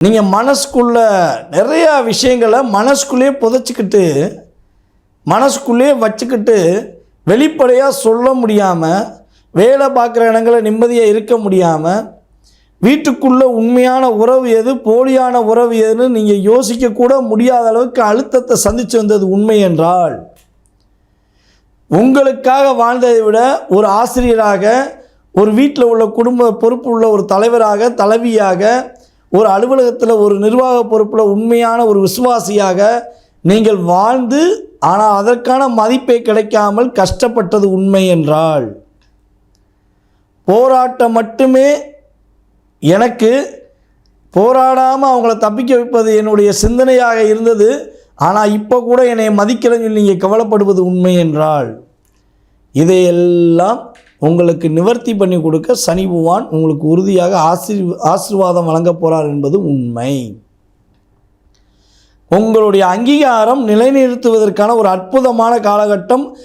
நீங்கள் மனசுக்குள்ள நிறையா விஷயங்களை மனசுக்குள்ளேயே புதைச்சிக்கிட்டு மனசுக்குள்ளேயே வச்சுக்கிட்டு வெளிப்படையாக சொல்ல முடியாமல் வேலை பார்க்குற இடங்களில் நிம்மதியாக இருக்க முடியாமல் வீட்டுக்குள்ளே உண்மையான உறவு எது போலியான உறவு எதுன்னு நீங்கள் யோசிக்கக்கூட முடியாத அளவுக்கு அழுத்தத்தை சந்தித்து வந்தது உண்மை என்றால் உங்களுக்காக வாழ்ந்ததை விட ஒரு ஆசிரியராக ஒரு வீட்டில் உள்ள குடும்ப பொறுப்பு உள்ள ஒரு தலைவராக தலைவியாக ஒரு அலுவலகத்தில் ஒரு நிர்வாக பொறுப்பில் உண்மையான ஒரு விசுவாசியாக நீங்கள் வாழ்ந்து ஆனால் அதற்கான மதிப்பை கிடைக்காமல் கஷ்டப்பட்டது உண்மை என்றால் போராட்டம் மட்டுமே எனக்கு போராடாமல் அவங்கள தப்பிக்க வைப்பது என்னுடைய சிந்தனையாக இருந்தது ஆனால் இப்போ கூட என்னை மதிக்கலைன்னு நீங்கள் கவலைப்படுவது உண்மை என்றால் இதையெல்லாம் உங்களுக்கு நிவர்த்தி பண்ணி கொடுக்க சனி பகவான் உங்களுக்கு உறுதியாக ஆசீர் ஆசீர்வாதம் வழங்கப் போகிறார் என்பது உண்மை. உங்களுடைய அங்கீகாரம் நிலைநிறுத்துவதற்கான ஒரு அற்புதமான காலகட்டம்